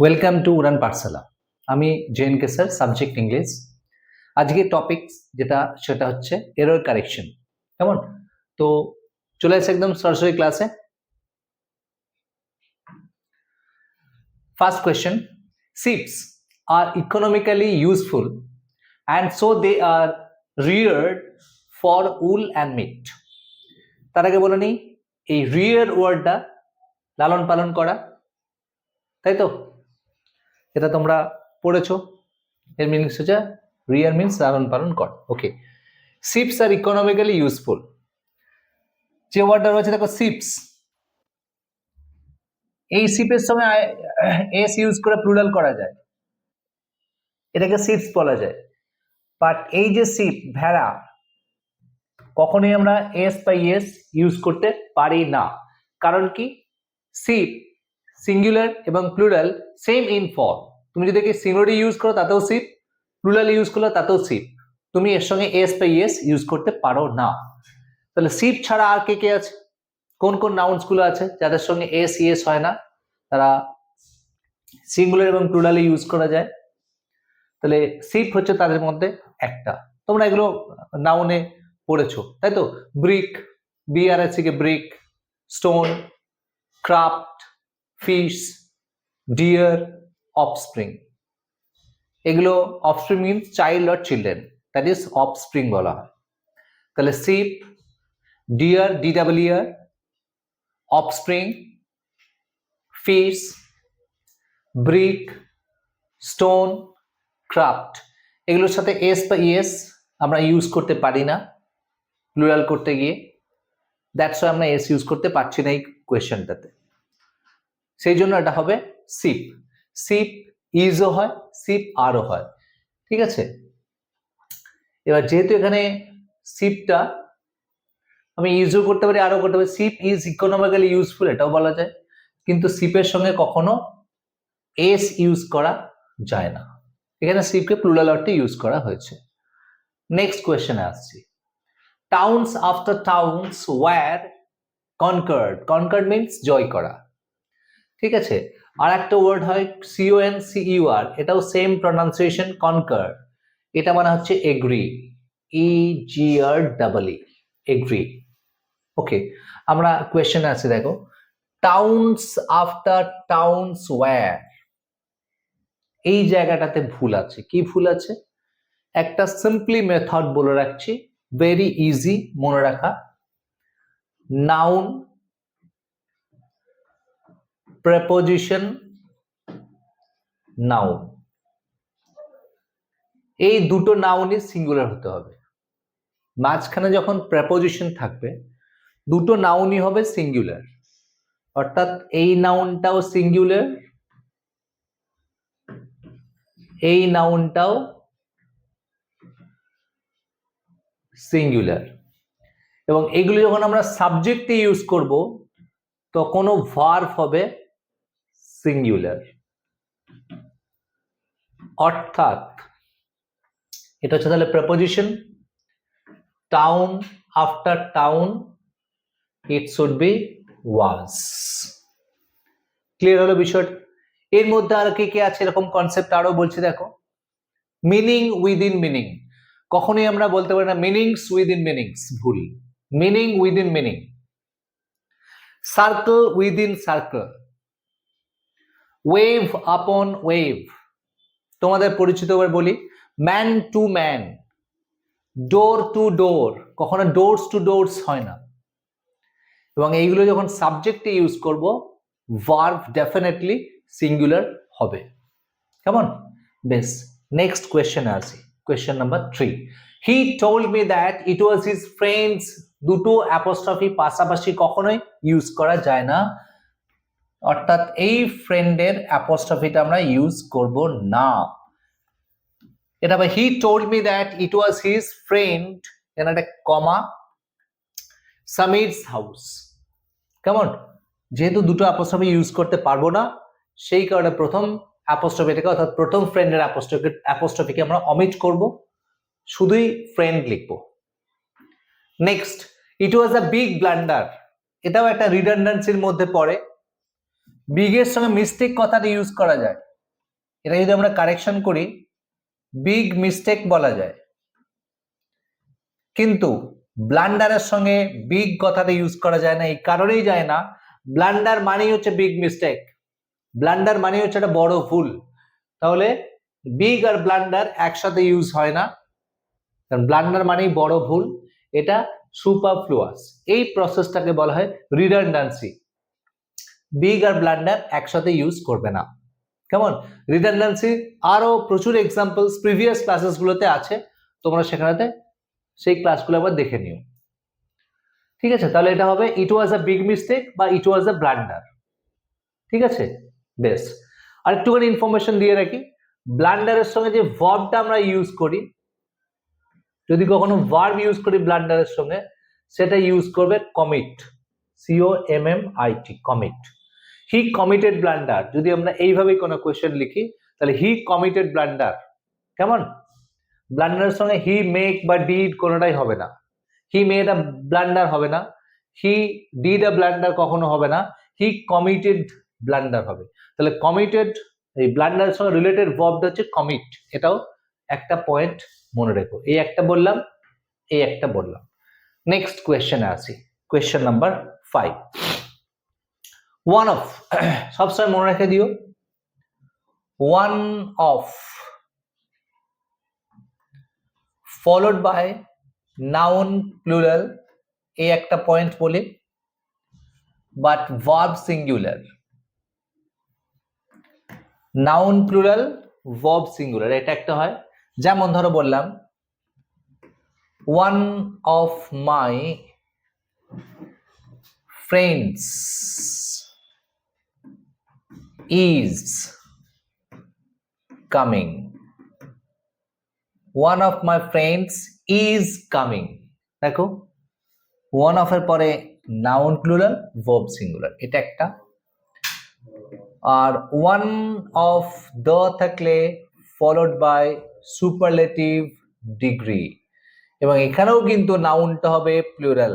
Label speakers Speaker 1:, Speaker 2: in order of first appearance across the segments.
Speaker 1: Welcome to Uran Pathshala আমি Jen K sir subject English আজকে topic যেটা, সেটা হচ্ছে এরর কারেকশন কেমন? তো চলে আসে একদম সরাসরি ক্লাসে first question sheeps are economically useful and so they are reared for wool and meat তার আগে বলে নিই, এই রিয়ার ওয়ার্ডটা লালন পালন করা, তাই তো? এটা তোমরা পড়েছো। এর মিনিংস হচ্ছে রিয়ার মিনস লালন পালন কর। ওকে সিপস আর ইকোনমিক্যালি ইউজফুল যে ওয়ার্ডটা রয়েছে, দেখো সিপস এই সিপের সঙ্গে এস ইউজ করে প্লুরাল করা যায়। এটাকে সিপস বলা যায়। বাট এই যে সিপ ভেড়া, কখনোই আমরা এস বা ইএস ইউজ করতে পারি না। কারণ কি? সিপ সিঙ্গুলার এবং প্লুরাল সেম ইন ফর্ম তুমি যদি সিঙ্গুলারি ইউজ করো, তাতেও সিপ প্লুরাল ইউজ করলে তাতেও সিপ তুমি এর সঙ্গে এস বা ইএস ইউজ করতে পারো না। তাহলে সিপ ছাড়া আর কে কে আছে? কোন কোন নাউন্সগুলো আছে যাদের সঙ্গে এস ইএস হয় না? তারা সিঙ্গুলার এবং প্লুরালে ইউজ করা যায়। তাহলে সিপ হচ্ছে তাদের মধ্যে একটা। তোমরা এগুলো নাউনে পড়েছো, তাই তো? Brick B R A C K brick stone craft fish deer offspring এগুলো offspring means child or children that is offspring বলা হয়। তাহলে sheep deer D W R offspring fish brick stone craft এগুলোর সাথে এস বা ES আমরা use করতে পারি না প্লুরাল করতে গিয়ে। দ্যাটস আমরা এস ইউজ করতে পারছি না এই কোয়েশ্চেনটাতে সেই জন্য এটা হবে সিপ সিপ ইজও হয় সিপ আরও হয়। ঠিক আছে? এবার যেহেতু এখানে সিপটা আমি ইউজও করতে পারি আরও করতে পারি সিপ ইজ ইকোনমিক্যালি ইউজফুল এটাও বলা যায়। কিন্তু সিপের সঙ্গে কখনো এস ইউজ করা যায় না। এখানে সিপকে প্লুরাল ইউজ করা হয়েছে। নেক্সট কোয়েশ্চেনে আসছি। Towns after towns were conquered conquered means জয় করা। ঠিক আছে? আর একটা ওয়ার্ড হয় সিও এন সিইউ আর এটাও সেম প্রনাউন্সিয়েশন কনকার এটা মানে হচ্ছে agree E G R double E agree okay আমরা কোয়েশ্চেন আছে, দেখো। টাউনস আফটার টাউনস ওয়্যার এই জায়গাটাতে ভুল আছে। কি ভুল আছে? একটা সিম্পলি মেথড বলে রাখছি ভেরি ইজি মনে রাখা। নাউন preposition নাউন এই দুটো নাউনই সিঙ্গুলার হতে হবে। মাঝখানে যখন প্রেপোজিশন থাকবে, দুটো নাউনই হবে সিঙ্গুলার অর্থাৎ এই নাউনটাও সিঙ্গুলার এই নাউনটাও সিঙ্গুলার এবং এগুলো যখন আমরা সাবজেক্টে ইউজ করব, তখনও ভার্ভ হবে সিঙ্গুলার অর্থাৎ, এটা হচ্ছে তাহলে proposition town after town it should be was clear হলো বিষয়টা? এর মধ্যে আর কে কে আছে? এরকম কনসেপ্ট আরও বলছি, দেখো। মিনিং উইদিন মিনিং কখনোই আমরা বলতে পারি না মিনিংস উইদিন মিনিংস ভুল। Meaning within meaning circle within circle wave upon wave তোমাদের পরিচিত বলি man to man door to door কখনো ডোরস টু ডোরস হয় না। এবং এইগুলো যখন সাবজেক্টে ইউজ করব ভার্ভ ডেফিনেটলি সিঙ্গুলার হবে। কেমন? বেশ নেক্সট কোয়েশ্চেন আসি। Question number three he told me that it was his friends দুটো অ্যাপোস্ট্রফি পাশাপাশি কখনোই ইউজ করা যায় না। অর্থাৎ এই ফ্রেন্ডের অ্যাপোস্ট্রফিটা আমরা ইউজ করব না। এটা বা he told me that it was his friend এখানে একটা কমা সামিরস হাউস কেমন? যেহেতু দুটো অ্যাপোস্ট্রফি ইউজ করতে পারব না, সেই কারণে প্রথম অ্যাপোস্ট্রফিটাকে অর্থাৎ প্রথম ফ্রেন্ডের অ্যাপোস্ট্রফি অ্যাপোস্ট্রফিকে আমরা অমিট করব। শুধুই ফ্রেন্ড লিখব। Next it was a big blunder এটাও একটা রিডান্ডেন্সির মধ্যে পড়ে। বিগের সঙ্গে মিস্টেক কথাটা ইউজ করা যায়। এটা যদি আমরা কারেকশন করি বিগ মিস্টেক বলা যায়। কিন্তু ব্লান্ডারের সঙ্গে বিগ কথাটা ইউজ করা যায় না, এই কারণেই যায় না। ব্লান্ডার মানেই হচ্ছে বিগ মিস্টেক ব্লান্ডার মানেই হচ্ছে একটা বড় ভুল। তাহলে বিগ আর ব্লান্ডার একসাথে ইউজ হয় না। কারণ ব্লান্ডার মানেই বড় ভুল। এটা সুপারফ্লুয়াস এই প্রসেসটাকে বলা হয় রিডান্ডান্সি বিগ আর ব্লান্ডার একসাথে ইউজ করবে না। কেমন? রিডান্ডান্সি আরও প্রচুর এক্সাম্পলস প্রিভিয়াস ক্লাসেসগুলোতে আছে, তোমরা সেখানেতে সেই ক্লাসগুলো আবার দেখে নিও। ঠিক আছে? তাহলে এটা হবে ইট ওয়াজ আ বিগ মিস্টেক বা ইট ওয়াজ আ ব্লান্ডার ঠিক আছে? বেশ। আর একটুখানি ইনফরমেশন দিয়ে রাখি। ব্লান্ডারের সঙ্গে যে ভার্বটা আমরা ইউজ করি, যদি কখনো ভার্ব ইউজ করি ব্লান্ডারের সঙ্গে, সেটা ইউজ করবে commit C O M M I T commit he committed blunder যদি আমরা এইভাবেই কোনো কোয়েশ্চেন লিখি, তাহলে হি কমিটেড ব্লান্ডার কেমন? ব্লান্ডারের সঙ্গে হি মেক বা ডিড কোনোটাই হবে না। হি মেড আ ব্লান্ডার হবে না। হি ডিড আ ব্লান্ডার কখনো হবে না। হি কমিটেড ব্লান্ডার হবে। তাহলে কমিটেড এই ব্লান্ডারের সঙ্গে রিলেটেড ভার্বটা হচ্ছে কমিট এটাও একটা পয়েন্ট মনে রেখো। এই একটা বললাম, এই একটা বললাম। নেক্সট কোয়েশ্চেনে আসি। Question number five one of সবসময় মনে রেখে দিও। One of followed by noun plural এই একটা পয়েন্ট বলি but verb singular noun plural verb singular এটা একটা হয়। যেমন ধরো বললাম one of my friends is coming one of my friends is coming দেখো ওয়ান অফ এর পরে নাউন প্লুরাল ভার্ব সিঙ্গুলার এটা একটা। আর ওয়ান অফ দ্য থাকলে ফলোড বাই সুপারলেটিভ ডিগ্রি এবং এখানেও কিন্তু নাউনটা হবে প্লুরাল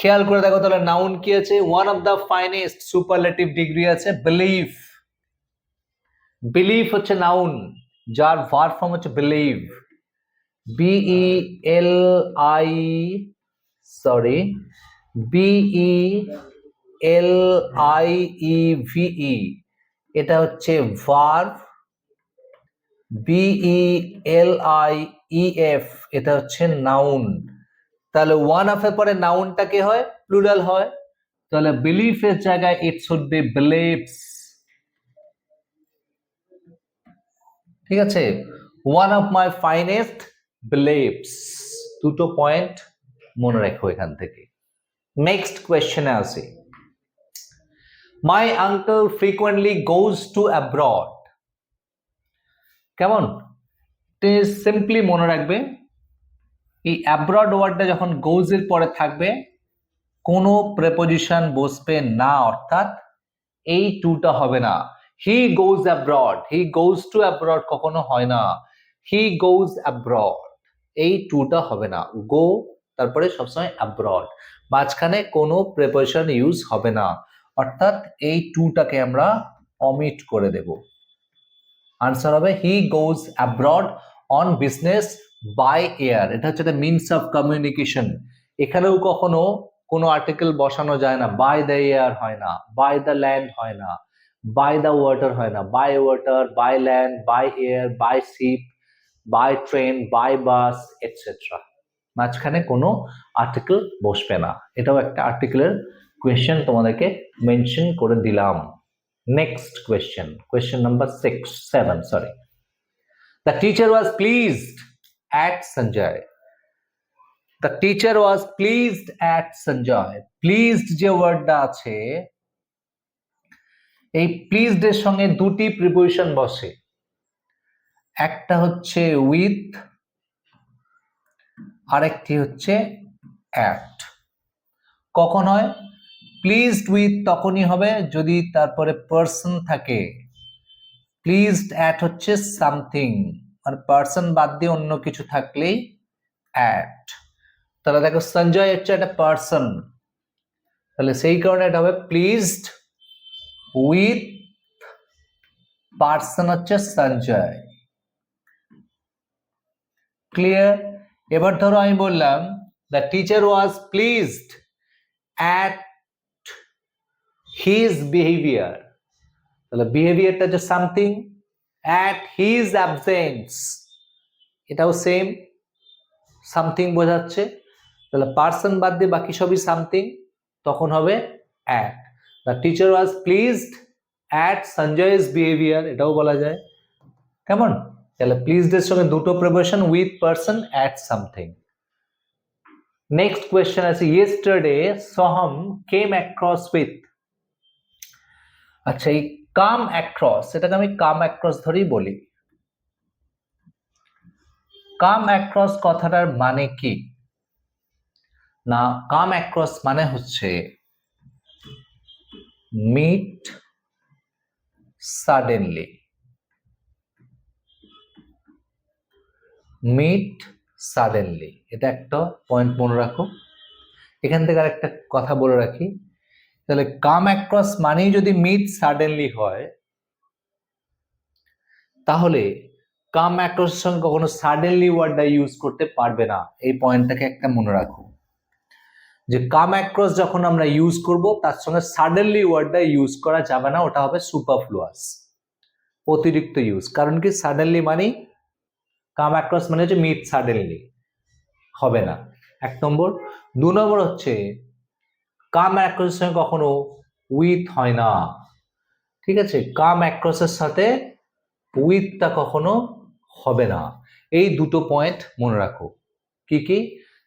Speaker 1: খেয়াল করে দেখো তাহলে নাউন কি আছে? One of the finest superlative degree আছে বিলিভ বিলিভ হচ্ছে নাউন যার ভার ফর্ম হচ্ছে believe B L I sorry B L I E V এটা হচ্ছে verb B L I E F এটা হচ্ছে নাউন তাহলে ওয়ান অফ এর পরে নাউনটা কে হয়? প্লুরাল হয়। তাহলে বিলিফের জায়গায় ইট শুড বি বিলিভস ঠিক আছে? One of my finest beliefs দুটো পয়েন্ট মনে রাখো এখান থেকে। নেক্সট কোয়েশ্চেনে আসি। My uncle frequently goes to abroad কেমন? সিম্পলি মনে রাখবে। এই অ্যাব্রড ওয়ার্ডটা যখন গোজ এর পরে থাকবে, কোনো প্রেপোজিশন বসবে না, অর্থাৎ এই টুটা হবে না। He goes abroad he goes to abroad কখনো হয় না। হি গোজ অ্যাব্রড এই টুটা হবে না। গো তারপরে সবসময় অ্যাব্রড মাঝখানে কোনো প্রেপোজিশন ইউজ হবে না। অর্থাৎ এই টুটাকে আমরা অমিট করে দেব। আনসার হবে he goes abroad on business by air এটা হচ্ছে মিনস অফ কমিউনিকেশন এখানেও কখনো কোনো আর্টিকেল বসানো যায় না বাই দ্য এয়ার হয় না বাই দ্য ল্যান্ড হয় না বাই দ্য ওয়াটার হয় না by water by land by air by ship by train by bus etcetera মাঝখানে কোনো আর্টিকেল বসবে না। এটাও একটা আর্টিকেলের কোয়েশ্চেন তোমাদেরকে মেনশন করে দিলাম। Next question question number six seven sorry the teacher was pleased at Sanjay the teacher was pleased at Sanjay pleased যে ওয়ার্ডটা আছে, এই প্লিজড এর সঙ্গে দুটি প্রিপোজিশন বসে। একটা হচ্ছে উইথ আরেকটি হচ্ছে অ্যাট কখন হয়? প্লিজড উইথ তখনই হবে যদি তারপরে পার্সন থাকে। প্লিজড অ্যাট হচ্ছে সামথিং আর পার্সন বাদ দিয়ে অন্য কিছু থাকলেই অ্যাট তাহলে দেখো সঞ্জয় হচ্ছে একটা পার্সন তাহলে সেই কারণে এটা হবে প্লিজড উইথ পার্সন হচ্ছে সঞ্জয়। ক্লিয়ার এবার ধরো আমি বললাম the teacher was pleased at his behaviour তাহলে বিহেভিয়ারটা হচ্ছে সামথিং অ্যাট হিজ অ্যাবসেন্স এটাও সেম সামথিং বোঝাচ্ছে। তাহলে পার্সন বাদ দিয়ে বাকি সবই সামথিং তখন হবে at the teacher was pleased at Sanjay's behaviour এটাও বলা যায়। কেমন? তাহলে প্লিজড এর সঙ্গে দুটো preparation with person at something next question আছে yesterday Sohom came across with আচ্ছা এই কাম অ্যাক্রস এটাকে আমি কাম অ্যাক্রস ধরেই বলি। কাম অ্যাক্রস কথাটার মানে কি? না কাম অ্যাক্রস মানে হচ্ছে মিট সাডেনলি মিট সাডেনলি এটা একটা পয়েন্ট মনে রাখো। এখান থেকে আরেকটা কথা বলে রাখি। তাহলে কাম অ্যাক্রস মানেই যদি মিট সাডেনলি হয়, তাহলে কাম অ্যাক্রসের সঙ্গে কখনো সাডেনলি ওয়ার্ডটা ইউজ করতে পারবে না। এই পয়েন্টটাকে একটা মনে রাখো। যে কাম অ্যাক্রস যখন আমরা ইউজ করব, তার সঙ্গে সাডেনলি ওয়ার্ডটা ইউজ করা যাবে না, ওটা হবে সুপারফ্লুয়াস অতিরিক্ত ইউজ কারণ কি সাডেনলি মানেই কাম অ্যাক্রস মানে হচ্ছে মিট সাডেনলি হবে না। এক নম্বর। দু নম্বর হচ্ছে কাম অ্যাক্রসের সঙ্গে কখনো উইথ হয় না। ঠিক আছে? কাম অ্যাক্রসের সাথে উইথটা কখনো হবে না। এই দুটো পয়েন্ট মনে রাখো। কি কি?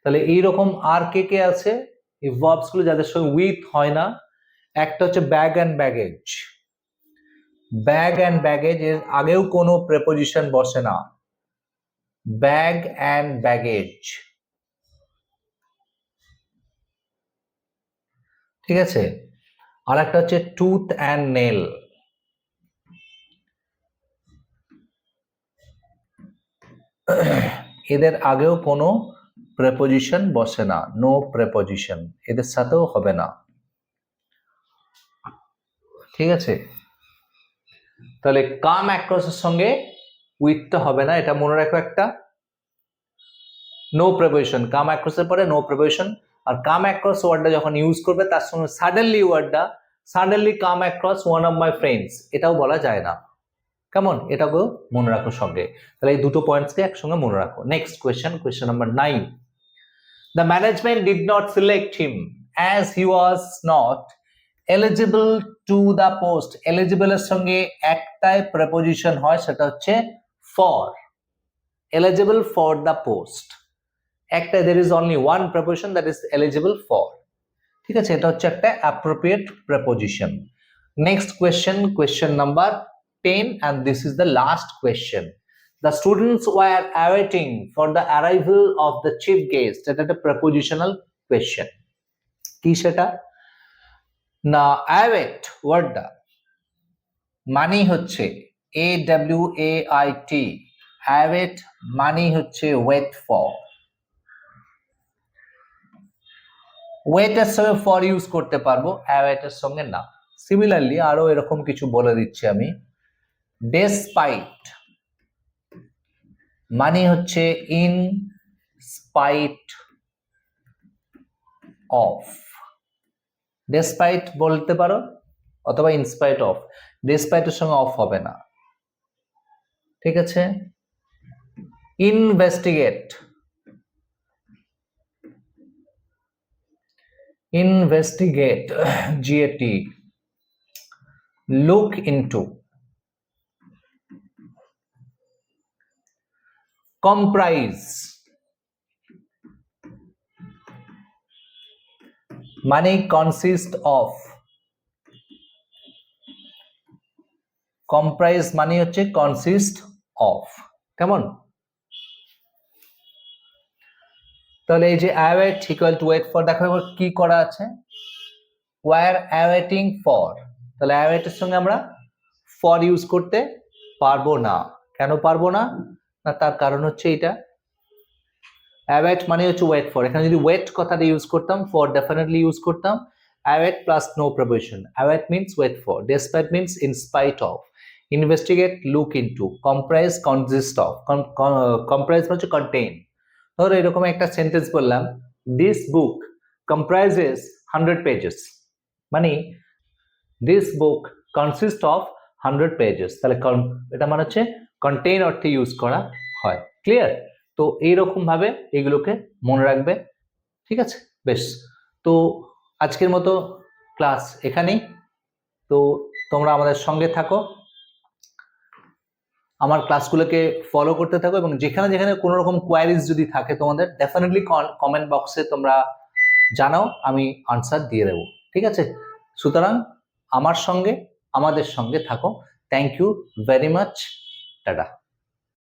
Speaker 1: তাহলে এইরকম আর কে কে আছে? এই ভার্বসগুলো যাদের সঙ্গে উইথ হয় না, একটা হচ্ছে bag and baggage bag and baggage এর আগেও কোনো প্রেপোজিশন বসে না। ব্যাগ অ্যান্ড ব্যাগেজ ঠিক আছে? আর একটা হচ্ছে টুথ অ্যান্ড নেল এদের আগেও কোনো প্রেপোজিশন বসে না নো প্রেপোজিশন এদের সাথেও হবে না। ঠিক আছে? তাহলে কাম অ্যাক্রসের সঙ্গে উইথটা হবে না, এটা মনে রাখো একটা। নো প্রেপোজিশন কাম অ্যাক্রসের পরে নো প্রেপোজিশন আর কাম অ্যাক্রস ওয়ার্ডটা যখন ইউজ করবে, তার সঙ্গে সাডেনলি ওয়ার্ডটা suddenly come across one of my friends এটাও বলা যায় না। কেমন? এটাকেও মনে রাখো সঙ্গে। তাহলে এই দুটো পয়েন্টসকে একসঙ্গে মনে রাখো। Next question question number nine the management did not select him as he was not eligible to the post eligible এর সঙ্গে একটাই প্রেপোজিশন হয়, সেটা হচ্ছে for eligible for the post একটা there is only one proposition that is eligible for ঠিক আছে? এটা হচ্ছে একটা appropriate preposition next question question number ten and this is the last question the students were awaiting for the arrival of the chief guest এটা একটা prepositional question কি সেটা? না অ্যাওয়েট ওয়ার্ডটা মানি হচ্ছে A W A I T await মানি হচ্ছে ওয়েট ফর এর সঙ্গে ফর ইউজ করতে পারব এর সঙ্গে না। সিমিলারলি আরও এরকম কিছু বলে দিচ্ছি আমি। ডেসপাইট মানে হচ্ছে ইন স্পাইট অফ ডেসপাইট বলতে পারো, অথবা ইনস্পাইট অফ ডেসপাইটের সঙ্গে অফ হবে না। ঠিক আছে? ইনভেস্টিগেট ইনভেস্টিগেট জিএটি লুক ইনটু comprise মানে consist of comprise মানে হচ্ছে consist of কেমন তাহলে এই যে await equal to wait for দেখো কি করা আছে? ওয়ার অ্যাওয়েটিং ফর তাহলে অ্যাওয়েটের সঙ্গে আমরা ফর ইউজ করতে পারব না। কেন পারব না? না, তার কারণ হচ্ছে এটা অ্যাওয়েট মানে হচ্ছে ওয়েট ফর এখানে যদি ওয়েট কথা দিয়ে ইউজ করতাম ফর ডেফিনেটলি ইউজ করতাম। Await plus no preposition await means wait for despite means in spite of investigate look into comprise consist of comprise হচ্ছে কন্টেন্ট ধরো এরকম একটা সেন্টেন্স বললাম this book comprises hundred pages মানে this book consist of hundred pages তাহলে এটা মানে হচ্ছে কন্টেইন অর্থে ইউজ করা হয়। ক্লিয়ার তো এইরকম ভাবে এগুলোকে মনে রাখবে। ঠিক আছে? বেশ। তো আজকের মতো ক্লাস এখানেই। তো তোমরা আমাদের সঙ্গে থাকো। আমার ক্লাসগুলোকে ফলো করতে থাকো এবং যেখানে যেখানে কোনো রকম কোয়ারিজ যদি থাকে তোমাদের ডেফিনেটলি কমেন্ট বক্সে তোমরা জানাও, আমি আনসার দিয়ে দেবো। ঠিক আছে? সুতরাং আমার সঙ্গে, আমাদের সঙ্গে থাকো। Thank you very much tata.